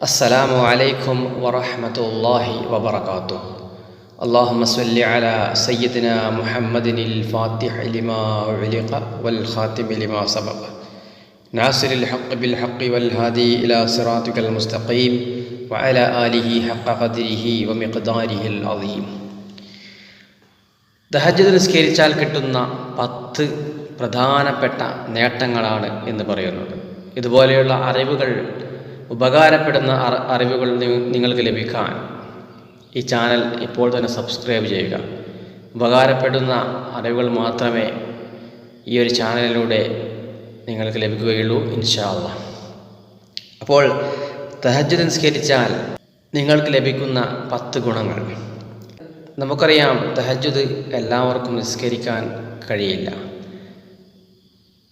السلام عليكم ورحمة الله وبركاته اللهم صل على سيدنا محمد الفاتح لما علق والخاتم لما سبق ناصر الحق بالحق والهادي إلى صراطك المستقيم وعلى آله حق قدره ومقداره العظيم ദഹജത് നിസ്കരിച്ചാൽ കിട്ടുന്ന പത്ത് പ്രധാനപ്പെട്ട നേട്ടങ്ങളാണ് എന്ന് പറയുന്നത് ഇതുപോലെയുള്ള അറിവുകൾ ഉപകാരപ്പെടുന്ന അറിവുകൾ നിങ്ങൾക്ക് ലഭിക്കാൻ ഈ ചാനൽ ഇപ്പോൾ തന്നെ സബ്സ്ക്രൈബ് ചെയ്യുക. ഉപകാരപ്പെടുന്ന അറിവുകൾ മാത്രമേ ഈ ഒരു ചാനലിലൂടെ നിങ്ങൾക്ക് ലഭിക്കുകയുള്ളൂ ഇൻഷാ അള്ളാ അപ്പോൾ തഹജ് നിസ്കരിച്ചാൽ നിങ്ങൾക്ക് ലഭിക്കുന്ന പത്ത് ഗുണങ്ങൾ. നമുക്കറിയാം തഹജ്ജുദ് എല്ലാവർക്കും നിസ്കരിക്കാൻ കഴിയില്ല.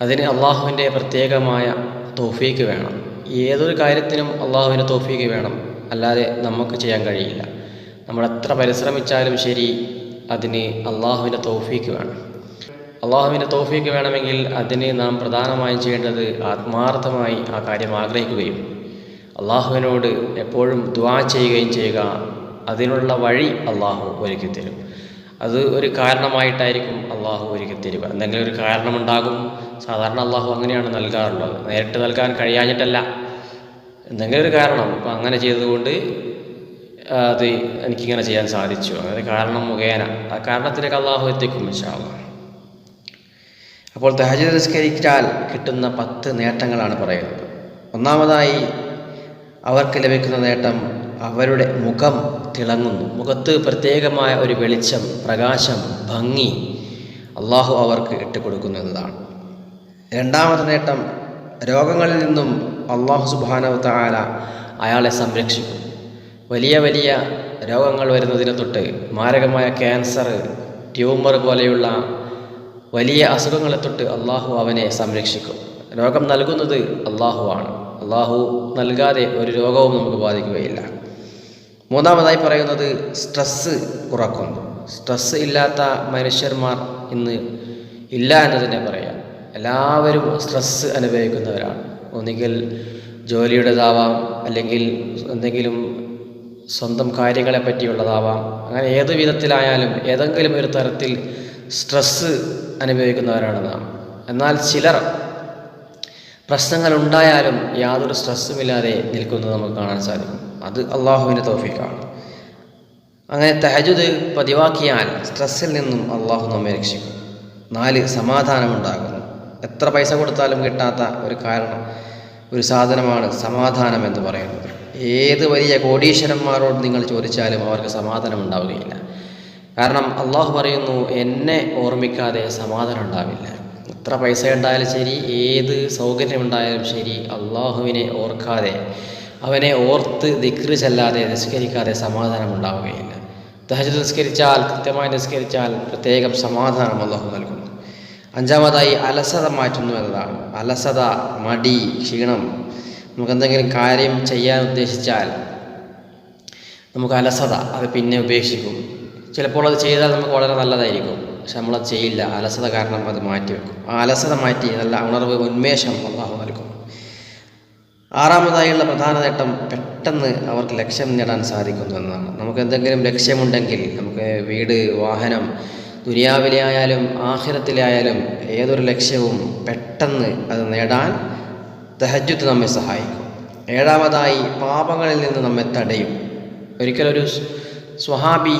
അതിന് അള്ളാഹുവിന്റെ പ്രത്യേകമായ തോഫീക്ക് വേണം. ഏതൊരു കാര്യത്തിനും അള്ളാഹുവിന്റെ തോഫീക്ക് വേണം. അല്ലാതെ നമുക്ക് ചെയ്യാൻ കഴിയില്ല. നമ്മൾ എത്ര പരിശ്രമിച്ചാലും ശരി അതിന് അള്ളാഹുവിന്റെ തോഫീക്ക് വേണം. അള്ളാഹുവിന്റെ തോഫീക്ക് വേണമെങ്കിൽ അതിന് നാം പ്രധാനമായും ചെയ്യേണ്ടത് ആത്മാർത്ഥമായി ആ കാര്യം ആഗ്രഹിക്കുകയും അള്ളാഹുവിനോട് എപ്പോഴും ദ്വാ ചെയ്യുകയും ചെയ്യുക. അതിനുള്ള വഴി അള്ളാഹു ഒരുക്കി തരും. അത് ഒരു കാരണമായിട്ടായിരിക്കും അള്ളാഹു ഒരുക്കി തരിക. എന്തെങ്കിലും ഒരു കാരണമുണ്ടാകും. സാധാരണ അള്ളാഹു അങ്ങനെയാണ് നൽകാറുള്ളത്. നേരിട്ട് നൽകാൻ കഴിയാഞ്ഞിട്ടല്ല. എന്തെങ്കിലും ഒരു കാരണം. അപ്പം അങ്ങനെ ചെയ്തതുകൊണ്ട് അത് എനിക്കിങ്ങനെ ചെയ്യാൻ സാധിച്ചു. അങ്ങനെ കാരണം മുഖേന. ആ കാരണത്തിലേക്ക് അള്ളാഹു എത്തിക്കും ഇൻഷാല്ലാ അപ്പോൾ തഹജ് നിസ്കരിച്ചാൽ കിട്ടുന്ന പത്ത് നേട്ടങ്ങളാണ് പറയുന്നത്. ഒന്നാമതായി അവർക്ക് ലഭിക്കുന്ന നേട്ടം അവരുടെ മുഖം തിളങ്ങുന്നു. മുഖത്ത് പ്രത്യേകമായ ഒരു വെളിച്ചം പ്രകാശം ഭംഗി അള്ളാഹു അവർക്ക് ഇട്ടുകൊടുക്കുന്നതാണ്. രണ്ടാമത്തെ നേട്ടം രോഗങ്ങളിൽ നിന്നും അള്ളാഹു സുബാനവ് താല അയാളെ സംരക്ഷിക്കും. വലിയ വലിയ രോഗങ്ങൾ വരുന്നതിന് തൊട്ട് മാരകമായ ക്യാൻസർ ട്യൂമർ പോലെയുള്ള വലിയ അസുഖങ്ങളെ തൊട്ട് അള്ളാഹു അവനെ സംരക്ഷിക്കും. രോഗം നൽകുന്നത് അള്ളാഹുവാണ് അള്ളാഹു നൽകാതെ ഒരു രോഗവും നമുക്ക് ബാധിക്കുകയില്ല. മൂന്നാമതായി പറയുന്നത് സ്ട്രെസ്സ് കുറക്കുന്നു സ്ട്രെസ്സ് ഇല്ലാത്ത മനുഷ്യന്മാർ ഇന്ന് ഇല്ല എന്ന് തന്നെ പറയാം. എല്ലാവരും സ്ട്രെസ്സ് അനുഭവിക്കുന്നവരാണ്. ഒന്നുകിൽ ജോലിയുടേതാവാം അല്ലെങ്കിൽ എന്തെങ്കിലും സ്വന്തം കാര്യങ്ങളെ പറ്റിയുള്ളതാവാം അങ്ങനെ ഏത് വിധത്തിലായാലും ഏതെങ്കിലും ഒരു തരത്തിൽ സ്ട്രെസ്സ് അനുഭവിക്കുന്നവരാണ് നാം. എന്നാൽ ചിലർ പ്രശ്നങ്ങൾ ഉണ്ടായാലും യാതൊരു സ്ട്രെസ്സുമില്ലാതെ നിൽക്കുന്നത് നമുക്ക് കാണാൻ സാധിക്കും. അത് അള്ളാഹുവിന്റെ തോഫിക്കാണ് അങ്ങനെ തഹജുദ് പതിവാക്കിയാൽ സ്ട്രെസ്സിൽ നിന്നും അള്ളാഹു നമ്മെ രക്ഷിക്കും. നാല് സമാധാനമുണ്ടാകുന്നു. എത്ര പൈസ കൊടുത്താലും കിട്ടാത്ത ഒരു കാരണം ഒരു സാധനമാണ് സമാധാനം എന്ന് പറയുന്നത്. ഏത് വലിയ കോടീശ്വരന്മാരോട് നിങ്ങൾ ചോദിച്ചാലും അവർക്ക് സമാധാനം ഉണ്ടാവുകയില്ല. കാരണം അള്ളാഹു പറയുന്നു എന്നെ ഓർമ്മിക്കാതെ സമാധാനം ഉണ്ടാവില്ല. എത്ര പൈസ ഉണ്ടായാലും ശരി ഏത് സൗകര്യമുണ്ടായാലും ശരി അള്ളാഹുവിനെ ഓർക്കാതെ അവനെ ഓർത്ത് ദിക്റ് ചെല്ലാതെ നിസ്കരിക്കാതെ സമാധാനം ഉണ്ടാവുകയില്ല. തഹജ് നിസ്കരിച്ചാൽ കൃത്യമായി നിസ്കരിച്ചാൽ പ്രത്യേകം സമാധാനം അള്ളാഹു നൽകുന്നു അഞ്ചാമതായി അലസത മാറ്റുന്നു എന്നതാണ്. അലസത മടി ക്ഷീണം. നമുക്ക് എന്തെങ്കിലും കാര്യം ചെയ്യാൻ ഉദ്ദേശിച്ചാൽ നമുക്ക് അലസത അത് പിന്നെ ഉപേക്ഷിക്കും. ചിലപ്പോൾ അത് ചെയ്താൽ നമുക്ക് വളരെ നല്ലതായിരിക്കും. പക്ഷെ നമ്മളത് ചെയ്യില്ല. അലസത കാരണം അത് മാറ്റി വെക്കും. ആ അലസത മാറ്റി നല്ല ഉണർവ് ഉന്മേഷം അള്ളാഹു നൽകും. ആറാമതായുള്ള പ്രധാന നേട്ടം പെട്ടെന്ന് അവർക്ക് ലക്ഷ്യം നേടാൻ സാധിക്കുന്നു എന്നതാണ്. നമുക്ക് എന്തെങ്കിലും ലക്ഷ്യമുണ്ടെങ്കിൽ നമുക്ക് വീട് വാഹനം ദുനിയാവിലെ ആയാലും ആഹിരത്തിലായാലും ഏതൊരു ലക്ഷ്യവും പെട്ടെന്ന് അത് നേടാൻ തഹജ്ജുദ് നമ്മെ സഹായിക്കും. ഏഴാമതായി പാപങ്ങളിൽ നിന്ന് നമ്മെ തടയും. ഒരിക്കലൊരു സ്വഹാബി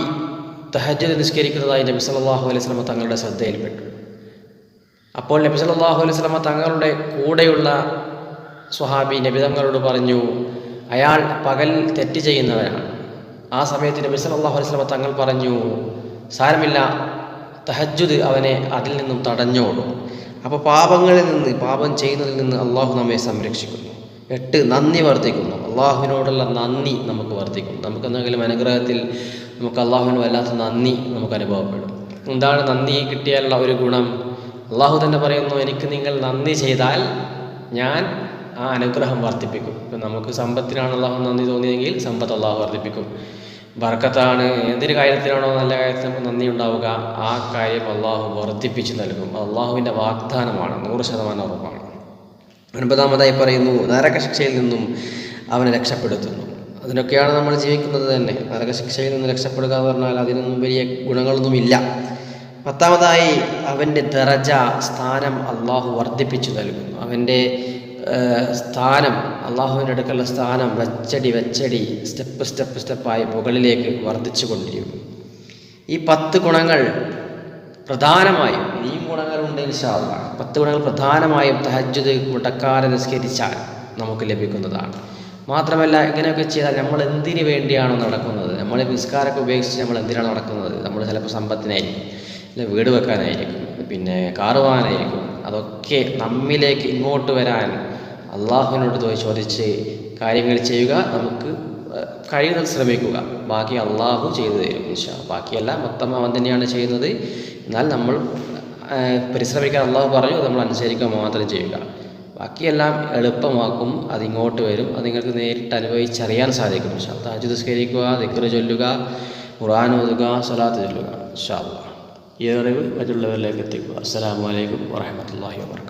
തഹജ്ജുദ് നിസ്കരിക്കുന്നതായി നബി സല്ലാഹു അലൈഹി സ്വലമ തങ്ങളുടെ ശ്രദ്ധയിൽപ്പെട്ടു. അപ്പോൾ നബി സല്ലാഹു അലൈഹി സ്വലമ തങ്ങളുടെ കൂടെയുള്ള സ്വഹാബി നബി തങ്ങളോട് പറഞ്ഞു അയാൾ പകൽ തെറ്റ് ചെയ്യുന്നവനാണ്. ആ സമയത്ത് നബി സല്ലാഹു അലൈഹി സ്വലമ തങ്ങൾ പറഞ്ഞു സാരമില്ല തഹജ്ജുദ് അവനെ അതിൽ നിന്നും തടഞ്ഞോളും അപ്പോൾ പാപങ്ങളിൽ നിന്ന് പാപം ചെയ്യുന്നതിൽ നിന്ന് അള്ളാഹു നമ്മെ സംരക്ഷിക്കുന്നു. എട്ട് നന്ദി വർദ്ധിക്കുന്നു. അള്ളാഹുവിനോടുള്ള നന്ദി നമുക്ക് വർദ്ധിക്കും നമുക്ക് എന്തെങ്കിലും അനുഗ്രഹത്തിൽ നമുക്ക് അള്ളാഹുവിന് വല്ലാത്ത നന്ദി നമുക്ക് അനുഭവപ്പെടും. എന്താണ് നന്ദി കിട്ടിയാലുള്ള ഒരു ഗുണം? അള്ളാഹു തന്നെ പറയുന്നു എനിക്ക് നിങ്ങൾ നന്ദി ചെയ്താൽ ഞാൻ ആ അനുഗ്രഹം വർദ്ധിപ്പിക്കും. ഇപ്പം നമുക്ക് സമ്പത്തിനാണ് അള്ളാഹു നന്ദി തോന്നിയെങ്കിൽ സമ്പത്ത് അള്ളാഹു വർദ്ധിപ്പിക്കും. ബർക്കത്താണ്. എന്തൊരു കാര്യത്തിലാണോ നല്ല കാര്യത്തിൽ നമുക്ക് നന്ദി ഉണ്ടാവുക. ആ കാര്യം അള്ളാഹു വർദ്ധിപ്പിച്ച് നൽകും. അള്ളാഹുവിന്റെ വാഗ്ദാനമാണ്. നൂറ് ശതമാനം ഉറപ്പാണ്. ഒൻപതാമതായി പറയുന്നു നരകശിക്ഷയിൽ നിന്നും അവനെ രക്ഷപ്പെടുത്തുന്നു. അതിനൊക്കെയാണ് നമ്മൾ ജീവിക്കുന്നത് തന്നെ. നരകശിക്ഷയിൽ നിന്ന് രക്ഷപ്പെടുക എന്ന് പറഞ്ഞാൽ അതിനൊന്നും വലിയ ഗുണങ്ങളൊന്നുമില്ല പത്താമതായി അവന്റെ ദറജ സ്ഥാനം അള്ളാഹു വർദ്ധിപ്പിച്ചു നൽകുന്നു. അവന്റെ സ്ഥാനം അള്ളാഹുവിന്റെ അടുക്കുള്ള സ്ഥാനം വെച്ചടി വെച്ചടി സ്റ്റെപ്പ് സ്റ്റെപ്പ് സ്റ്റെപ്പായി മുകളിലേക്ക് വർദ്ധിച്ചു കൊണ്ടിരിക്കും ഈ പത്ത് ഗുണങ്ങൾ പ്രധാനമായും ഇനിയും ഗുണങ്ങളുണ്ട് ഇൻഷാല്ല പത്ത് ഗുണങ്ങൾ പ്രധാനമായും തഹജ്ജുദ് മുടക്കാതെ നിസ്കരിച്ചാൽ നമുക്ക് ലഭിക്കുന്നതാണ്. മാത്രമല്ല ഇങ്ങനെയൊക്കെ ചെയ്താൽ നമ്മൾ എന്തിനു വേണ്ടിയാണോ നടക്കുന്നത്? നമ്മൾ നിസ്കാരമൊക്കെ ഉപേക്ഷിച്ച് നമ്മൾ എന്തിനാണ് നടക്കുന്നത്? നമ്മൾ ചിലപ്പോൾ സമ്പത്തിനായിരിക്കും അല്ലെ വീട് വെക്കാനായിരിക്കും പിന്നെ കാറ് വാങ്ങാനായിരിക്കും. അതൊക്കെ നമ്മിലേക്ക് ഇങ്ങോട്ട് വരാൻ അള്ളാഹുവിനോട് ചോദിച്ച് കാര്യങ്ങൾ ചെയ്യുക നമുക്ക് കഴിയുന്നത് ശ്രമിക്കുക. ബാക്കി അള്ളാഹു ചെയ്തു തരും ഇൻഷാ ബാക്കിയെല്ലാം മൊത്തം അവൻ തന്നെയാണ് ചെയ്യുന്നത്. എന്നാൽ നമ്മൾ പരിശ്രമിക്കാൻ അള്ളാഹു പറഞ്ഞു നമ്മൾ അനുസരിക്കുക മാത്രം ചെയ്യുക. ബാക്കിയെല്ലാം എളുപ്പമാക്കും അതിങ്ങോട്ട് വരും. അത് നിങ്ങൾക്ക് നേരിട്ട് അനുഭവിച്ചറിയാൻ സാധിക്കും ഇൻഷാ താജ് നിസ്കരിക്കുക ദിക്ർ ചൊല്ലുക ഖുർആൻ ഓതുക സലാത്ത് ചൊല്ലുക ഇൻഷാ അള്ളാഹ്. ഈ അറിവ് മറ്റുള്ളവരിലേക്ക് എത്തിക്കുക. അസ്സലാമു അലൈക്കും വറഹ്മത്തുള്ളാഹി വബറകാതുഹു.